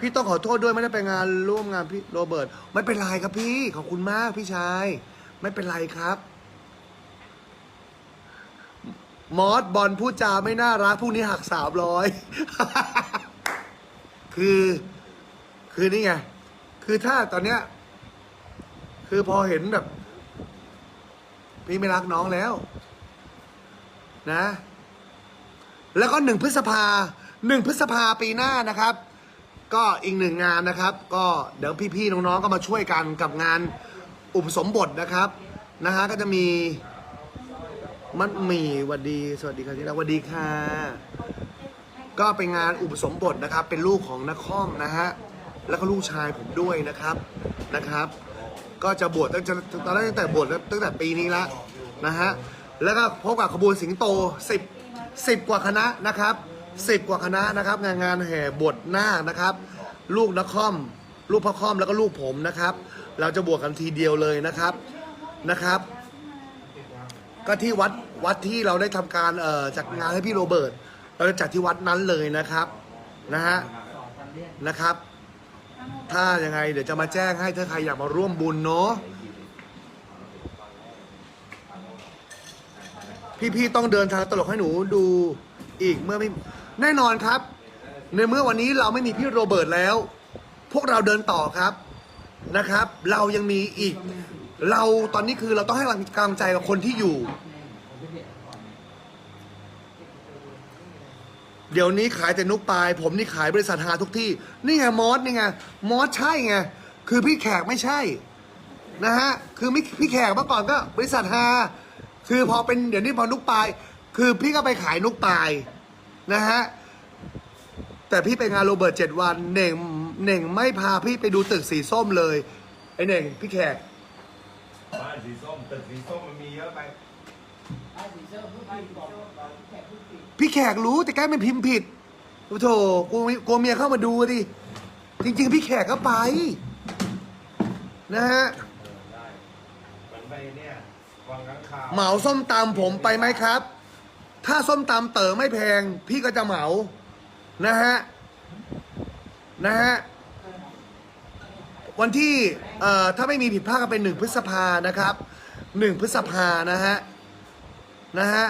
พี่ต้องขอโทษด้วยไม่ได้ไปงานร่วมงานพี่โรเบิร์ตไม่เป็นไรครับพี่ขอบคุณมากพี่ชาย ไม่เป็นไรครับ มอสบอลพูดจาไม่น่ารักพรุ่งนี้หักสามร้อยคือคือนี่ไงคือถ้าตอนเนี้ย คือพอเห็นแบบ พี่ไม่รักน้องแล้ว นะ แล้วก็หนึ่งพฤษภาหนึ่งพฤษภาปีหน้านะครับ ก็อีกหนึ่งงานนะครับ ก็เดี๋ยวพี่ๆน้องๆก็มาช่วยกันกับงานอุปสมบทนะครับนะฮะก็จะมีมัดหมี่วัดดี สวัสดีครับที่รักหวัดดีค่ะ ก็เป็นงานอุปสมบทนะครับ เป็นลูกของนักคอมนะฮะแล้วก็ลูกชายผมด้วยนะครับนะครับ ก็จะบวชตั้งแต่ตอนแรกตั้งแต่บวชตั้งแต่ปีนี้ละนะฮะแล้วก็พบกับขบวนสิงโต10 10 กว่าคณะนะครับ 10กว่าคณะนะครับงานงานแห่บวชนาคนะครับ ลูกนักคอมลูกพ่อคอมแล้วก็ลูกผมนะครับ เราจะบวชกันทีเดียวเลยนะครับนะครับ ก็ที่วัดวัดที่เราได้ทำการเอ่อจัดงานให้พี่โรเบิร์ตเราจะจัดที่วัดนั้นเลยนะครับนะฮะนะครับ ถ้ายังไงเดี๋ยวจะมาแจ้งให้ถ้าใครอยากมาร่วมบุญเนาะพี่ๆต้องเดินทางตลกให้หนูดูอีกเมื่อไม่ แน่นอนครับ ในเมื่อวันนี้เราไม่มีพี่โรเบิร์ตแล้ว พวกเราเดินต่อครับนะครับ เรายังมีอีก เราตอนนี้คือเราต้องให้กำลังใจกับคนที่อยู่ เดี๋ยวนี้ขายแต่นุกปลาย ผมนี่ขายบริษัทฮาทุกที่ นี่ไงมอสนี่ไงมอสใช่ไงคือพี่แขกไม่ใช่นะฮะคือมิพี่แขกเมื่อก่อนก็บริษัทฮาคือพอเป็นเดี๋ยวนี้พอนุกปลาย คือพี่ก็ไปขายนุกปลาย นะฮะแต่พี่ไปงานโรเบิร์ตเจ็ดวันเน่งเน่งไม่พาพี่ไปดูตึกสีส้มเลย ไอเน่งพี่แขกบ้านสีส้มตึกสีส้มมันมีเยอะไปพี่แขกรู้แต่แกเป็นพิมพ์ผิดโอ้โถกลัวกลัวเมียเข้ามาดูดิจริง ๆ พี่แขกก็ไป นะฮะเหมือนไปเนี่ยวังข้างคาวเหมาส้มตำผมไปไหมครับ ถ้าส้มตำเต๋อไม่แพง พี่ก็จะเหมา นะฮะ นะฮะ วันที่ เอ่อ ถ้าไม่มีผิดพลาดก็เป็นหนึ่งพฤษภานะครับ หนึ่งพฤษภานะฮะ นะฮะ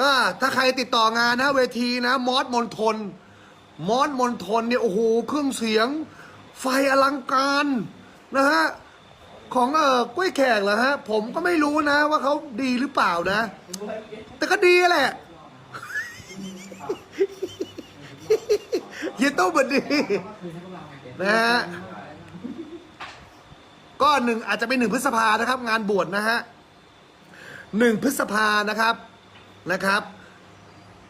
ก็ถ้าใครติดต่องานนะเวทีนะ มอสมนทน มอสมนทนเนี่ย โอ้โห เครื่องเสียง ไฟอลังการ นะฮะ ของเออกล้วยแขกเหรอฮะ ผมก็ไม่รู้นะว่าเขาดีหรือเปล่านะ แต่ก็ดีแหละเยนโต้บดีนะฮะก็หนึ่งอาจจะเป็นหนึ่งพฤษภานะครับ งานบวชนะฮะหนึ่งพฤษภานะครับนะครับ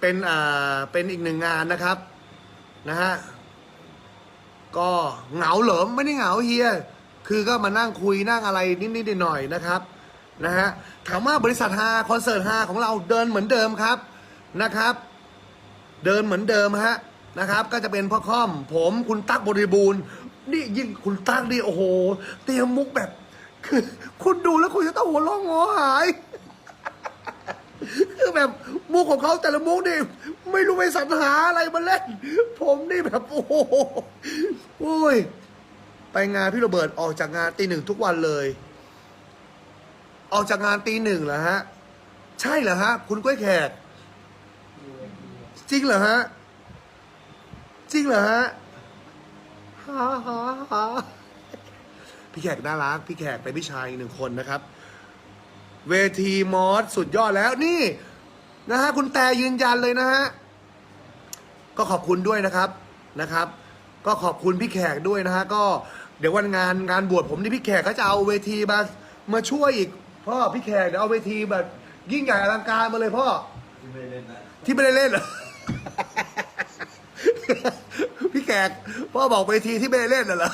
เป็นอ่าเป็นอีกหนึ่งงานนะครับนะฮะก็เหงาเหรอไม่ได้เหงาเฮีย คือก็มานั่งคุยนั่งอะไรนิดๆหน่อยๆนะครับนะฮะถามว่าบริษัทฮาคอนเสิร์ตฮาของเราเดินเหมือนเดิมครับนะครับ เดินเหมือนเดิมฮะนะครับ ก็จะเป็นพ่อค่อม ผมคุณตั๊กบริบูรณ์นี่ยิ่งคุณตั๊กนี่โอ้โห เตรียมมุกแบบ คือคุณดูแล้วคุณจะต้องหัวเร้องงอหายคือแบบมุกของเขาแต่ละมุกนี่ไม่รู้ไปสรรหาอะไรมาเล่น ผมนี่แบบ โอ้โหโอ้ย ไปงานพี่โรเบิร์ตออกจากงานตีหนึ่งทุกวันเลย ออกจากงานตีหนึ่งเหรอฮะ ใช่เหรอฮะ คุณกล้วยแขก จริงเหรอฮะ จริงเหรอฮะฮ่าฮ่าฮ่าพี่แขกน่ารัก พี่แขกเป็นพี่ชายอีกหนึ่งคนนะครับ เวทีมอสสุดยอดแล้วนี่นะฮะคุณแต่ยืนยันเลยนะฮะก็ขอบคุณด้วยนะครับนะครับ ก็ขอบคุณพี่แขกด้วยนะฮะก็ เดี๋ยววันงานงานบวชผมนี่พี่แขกก็จะเอาเวทีมามาช่วยอีกพ่อพี่แขกเดี๋ยวเอาเวทีแบบ ยิ่งใหญ่อลังการมาเลยพ่อ ที่ไม่เล่นนะที่ไม่ได้เล่นเหรอ พี่แขกพ่อบอกเวทีที่ไม่ได้เล่นน่ะเหรอ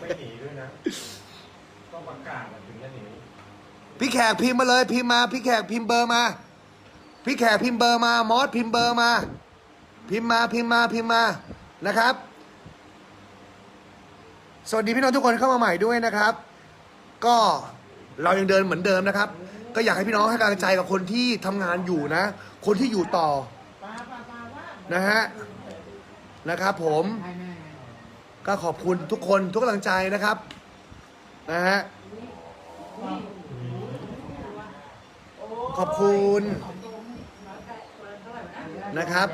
ไม่หนีด้วยนะ ต้องประกาศอะถึงจะหนีพี่แขกพิมพ์มาเลยพิมพ์มา พี่แขกพิมพ์เบอร์มา พี่แขกพิมพ์เบอร์มามอสพิมพ์เบอร์มา พิมพ์มาพิมพ์มาพิมพ์มานะครับ สวัสดีพี่น้องทุกคนเข้ามาใหม่ด้วยนะครับ ก็เรายังเดินเหมือนเดิมนะครับ ก็อยากให้พี่น้องให้กำลังใจกับคนที่ทำงานอยู่นะ คนที่อยู่ต่อนะฮะนะครับ ผมก็ขอบคุณทุกคนทุกกำลังใจนะครับนะฮะขอบคุณนะครับ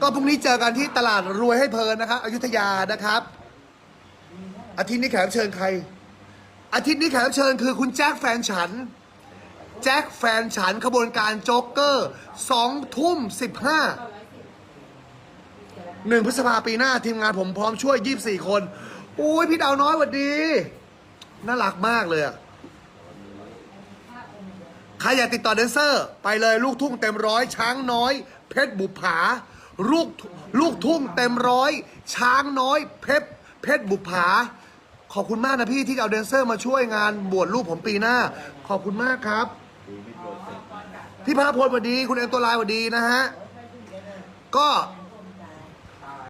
ก็พรุ่งนี้เจอกันที่ตลาดรวยให้เพลินนะครับอยุธยานะครับ อาทิตย์นี้แขกรับเชิญใคร อาทิตย์นี้แขกรับเชิญคือคุณแจ็คแฟนฉัน แจ็คแฟนฉันขบวนการโจ๊กเกอร์สองทุ่มสิบห้าหนึ่งพฤษภาปีหน้าทีมงานผมพร้อมช่วยยี่บสี่คนโอ้ยพี่ดาวน้อยหวัดดี น่ารักมากเลยอะใครอยากติดต่อแดนเซอร์ ไปเลยลูกทุ่งเต็มร้อยช้างน้อย เพชรบุผาลูกลูกทุ่งเต็มร้อย ช้างน้อยเพชรเพชรบุผา ขอบคุณมากนะพี่ที่เอาแดนเซอร์มาช่วยงานบวชลูกผมปีหน้า ขอบคุณมากครับ พี่พาพลสวัสดี คุณเอ็มตัวลายสวัสดีนะฮะ ก็